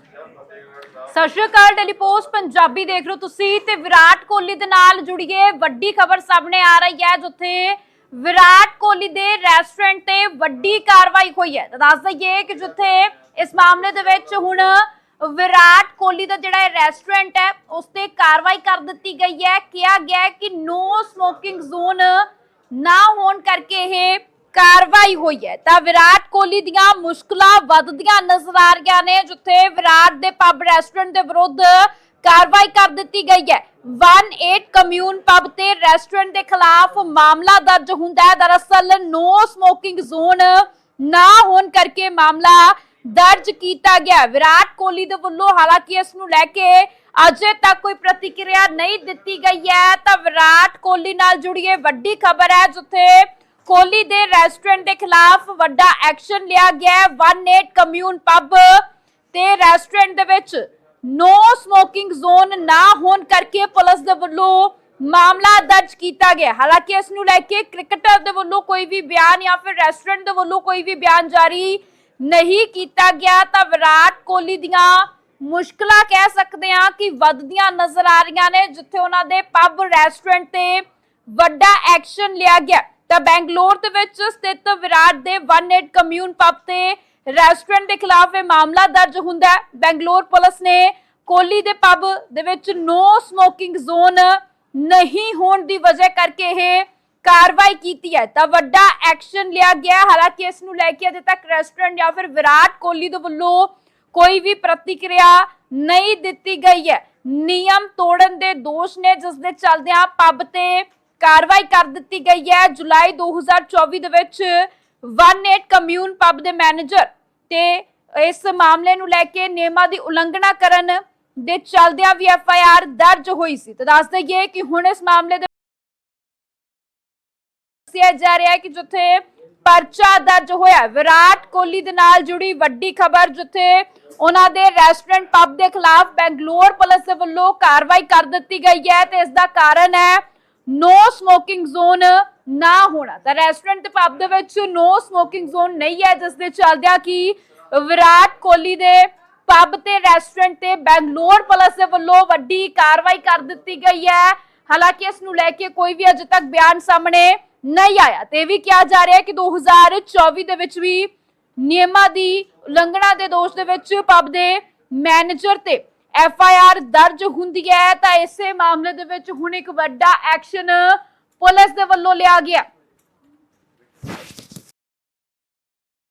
ਸਤਿ ਸ਼੍ਰੀ ਅਕਾਲ ਡੇਲੀ ਪੋਸਟ ਪੰਜਾਬੀ ਦੇਖ ਰਹੇ ਹੋ ਤੁਸੀਂ ਤੇ ਵਿਰਾਟ ਕੋਹਲੀ ਦੇ ਨਾਲ ਜੁੜੀਏ। ਵੱਡੀ ਖਬਰ ਸਾਹਮਣੇ ਆ ਰਹੀ ਹੈ, ਜਿੱਥੇ ਵਿਰਾਟ ਕੋਹਲੀ ਦੇ ਰੈਸਟੋਰੈਂਟ ਤੇ ਵੱਡੀ ਕਾਰਵਾਈ ਹੋਈ ਹੈ। ਦੱਸ ਦਈਏ ਕਿ ਜਿੱਥੇ ਇਸ ਮਾਮਲੇ ਦੇ ਵਿੱਚ ਹੁਣ ਵਿਰਾਟ ਕੋਹਲੀ ਦਾ ਜਿਹੜਾ ਰੈਸਟੋਰੈਂਟ ਹੈ, ਉਸ ਤੇ ਕਾਰਵਾਈ ਕਰ ਦਿੱਤੀ ਗਈ ਹੈ। ਕਿਹਾ ਗਿਆ ਕਿ ਨੋ ਸਮੋਕਿੰਗ ਜ਼ੋਨ ਨਾ ਹੋਣ ਕਰਕੇ ਇਹ ਕਾਰਵਾਈ ਹੋਈ ਹੈ। ਤਾਂ ਵਿਰਾਟ ਕੋਹਲੀ ਦੀਆਂ ਮੁਸ਼ਕਲਾਂ ਵੱਧਦੀਆਂ ਨਜ਼ਰ ਆ ਰਹੀਆਂ ਨੇ, ਜਿੱਥੇ ਵਿਰਾਟ ਦੇ ਪਬ ਰੈਸਟੋਰੈਂਟ ਦੇ ਵਿਰੁੱਧ ਕਾਰਵਾਈ ਕਰ ਦਿੱਤੀ ਗਈ ਹੈ। 18 ਕਮਿਊਨ ਪਬ ਤੇ ਰੈਸਟੋਰੈਂਟ ਦੇ ਖਿਲਾਫ ਮਾਮਲਾ ਦਰਜ ਹੁੰਦਾ ਹੈ। ਦਰਅਸਲ ਨੋ ਸਮੋਕਿੰਗ ਜ਼ੋਨ ਨਾ ਹੋਣ ਕਰਕੇ ਮਾਮਲਾ ਦਰਜ ਕੀਤਾ ਗਿਆ ਵਿਰਾਟ ਕੋਹਲੀ ਦੇ ਵੱਲੋਂ ਹਾਲਾਂਕਿ ਇਸ ਨੂੰ ਲੈ ਕੇ ਅਜੇ ਤੱਕ ਕੋਈ ਪ੍ਰਤੀਕਿਰਿਆ ਨਹੀਂ ਦਿੱਤੀ ਗਈ ਹੈ। ਤਾਂ ਵਿਰਾਟ ਕੋਹਲੀ ਨਾਲ ਜੁੜੀ ਇਹ ਵੱਡੀ ਖਬਰ ਹੈ, ਜਿੱਥੇ ਕੋਹਲੀ ਦੇ ਰੈਸਟੋਰੈਂਟ ਦੇ ਖਿਲਾਫ ਵੱਡਾ ਐਕਸ਼ਨ ਲਿਆ ਗਿਆ ਹੈ। 18 ਕਮਿਊਨ ਪਬ ਤੇ ਰੈਸਟੋਰੈਂਟ ਦੇ ਵਿੱਚ ਨੋ ਸਮੋਕਿੰਗ ਜ਼ੋਨ ਨਾ ਹੋਣ ਕਰਕੇ ਪੁਲਿਸ ਦੇ ਵੱਲੋਂ ਮਾਮਲਾ ਦਰਜ ਕੀਤਾ ਗਿਆ। ਹਾਲਾਂਕਿ ਇਸ ਨੂੰ ਲੈ ਕੇ ਕ੍ਰਿਕਟਰ ਦੇ ਵੱਲੋਂ ਕੋਈ ਵੀ ਬਿਆਨ ਜਾਂ ਫਿਰ ਰੈਸਟੋਰੈਂਟ ਦੇ ਵੱਲੋਂ ਕੋਈ ਵੀ ਬਿਆਨ ਜਾਰੀ ਨਹੀਂ ਕੀਤਾ ਗਿਆ। ਤਾਂ ਵਿਰਾਟ ਕੋਹਲੀ ਦੀਆਂ ਮੁਸ਼ਕਲਾਂ ਕਹਿ ਸਕਦੇ ਹਾਂ ਕਿ ਵੱਧਦੀਆਂ ਨਜ਼ਰ ਆ ਰਹੀਆਂ ਨੇ, ਜਿੱਥੇ ਉਹਨਾਂ ਦੇ ਪਬ ਰੈਸਟੋਰੈਂਟ ਤੇ ਵੱਡਾ ਐਕਸ਼ਨ ਲਿਆ ਗਿਆ। ਤਾਂ ਬੈਂਗਲੌਰ ਦੇ ਵਿੱਚ ਸਥਿਤ ਵਿਰਾਟ ਦੇ 18 ਕਮਿਊਨ ਪਬ ਤੇ ਰੈਸਟੋਰੈਂਟ ਦੇ ਖਿਲਾਫ ਇਹ ਮਾਮਲਾ ਦਰਜ ਹੁੰਦਾ ਹੈ। ਬੈਂਗਲੌਰ ਪੁਲਿਸ ਨੇ ਕੋਹਲੀ ਦੇ ਪਬ ਦੇ ਵਿੱਚ ਨੋ ਸਮੋਕਿੰਗ ਜ਼ੋਨ ਨਹੀਂ ਹੋਣ ਦੀ ਵਜ੍ਹਾ ਕਰਕੇ ਇਹ ਕਾਰਵਾਈ ਕੀਤੀ ਹੈ। ਤਾਂ ਵੱਡਾ ਐਕਸ਼ਨ ਲਿਆ ਗਿਆ ਹਾਲਾਂਕਿ ਇਸ ਨੂੰ ਲੈ ਕੇ ਅਜੇ ਤੱਕ ਰੈਸਟੋਰੈਂਟ ਜਾਂ ਫਿਰ ਵਿਰਾਟ ਕੋਹਲੀ ਦੇ ਵੱਲੋਂ ਕੋਈ ਵੀ ਪ੍ਰਤੀਕਿਰਿਆ ਨਹੀਂ ਦਿੱਤੀ ਗਈ ਹੈ। ਨਿਯਮ ਤੋੜਨ ਦੇ ਦੋਸ਼ ਨੇ ਜਿਸ ਦੇ ਚੱਲਦਿਆਂ ਪਬ ਤੇ ਕਾਰਵਾਈ ਕਰ ਦਿੱਤੀ ਗਈ ਹੈ। ਜੁਲਾਈ 2024 ਦੇ ਵਿੱਚ 18 ਕਮਿਊਨ ਪਬ ਦੇ ਮੈਨੇਜਰ ਤੇ ਇਸ ਮਾਮਲੇ ਨੂੰ ਲੈ ਕੇ ਨਿਯਮਾਂ ਦੀ ਉਲੰਘਣਾ ਕਰਨ ਦੇ ਚੱਲਦਿਆਂ ਵੀ ਐਫ ਆਈ ਆਰ ਦਰਜ ਹੋਈ ਸੀ। ਤਾਂ ਦੱਸ ਦਈਏ ਕਿ ਹੁਣ ਇਸ ਮਾਮਲੇ ਦੇ ਦੱਸਿਆ ਜਾ ਰਿਹਾ ਹੈ ਕਿ ਜਿੱਥੇ ਪਰਚਾ ਦਰਜ ਹੋਇਆ ਵਿਰਾਟ ਕੋਹਲੀ ਦੇ ਨਾਲ ਜੁੜੀ ਵੱਡੀ ਖਬਰ ਜਿੱਥੇ ਉਹਨਾਂ ਦੇ ਰੈਸਟੋਰੈਂਟ ਪਬ ਦੇ ਖਿਲਾਫ ਬੈਂਗਲੌਰ ਪੁਲਿਸ ਵੱਲੋਂ ਕਾਰਵਾਈ ਕਰ ਦਿੱਤੀ ਗਈ ਹੈ ਤੇ ਇਸ ਦਾ ਕਾਰਨ ਹੈ ਨੋ ਸਮੋਕਿੰਗ ਜ਼ੋਨ ਨਾ ਹੋਣਾ। ਤਾਂ ਰੈਸਟੋਰੈਂਟ ਤੇ ਪਬ ਦੇ ਵਿੱਚ ਨੋ ਸਮੋਕਿੰਗ ਜ਼ੋਨ ਨਹੀਂ ਹੈ, ਜਿਸ ਦੇ ਚੱਲਦਿਆਂ ਕਿ ਵਿਰਾਟ ਕੋਹਲੀ ਦੇ ਪਬ ਤੇ ਰੈਸਟੋਰੈਂਟ ਤੇ ਬੈਂਗਲੌਰ ਪੁਲਿਸ ਦੇ ਵੱਲੋਂ ਵੱਡੀ ਕਾਰਵਾਈ ਕਰ ਦਿੱਤੀ ਗਈ ਹੈ। ਹਾਲਾਂਕਿ ਇਸ ਨੂੰ ਲੈ ਕੇ ਕੋਈ ਵੀ ਅਜੇ ਤੱਕ ਬਿਆਨ ਸਾਹਮਣੇ ਨਹੀਂ ਆਇਆ। ਤੇ ਇਹ ਵੀ ਕਿਹਾ ਜਾ ਰਿਹਾ ਹੈ ਕਿ 2024 ਦੇ ਵਿੱਚ ਵੀ ਨਿਯਮਾਂ ਦੀ ਉਲੰਘਣਾ ਦੇ ਦੋਸ਼ ਦੇ ਵਿੱਚ ਪਬ ਦੇ ਮੈਨੇਜਰ ਤੇ ਐਫ ਆਈ ਆਰ ਦਰਜ ਹੁੰਦੀ ਹੈ ਤਾਂ ਇਸੇ ਮਾਮਲੇ ਦੇ ਵਿੱਚ ਹੁਣ ਇੱਕ ਵੱਡਾ ਐਕਸ਼ਨ ਪੁਲਿਸ ਦੇ ਵੱਲੋਂ ਲਿਆ ਗਿਆ।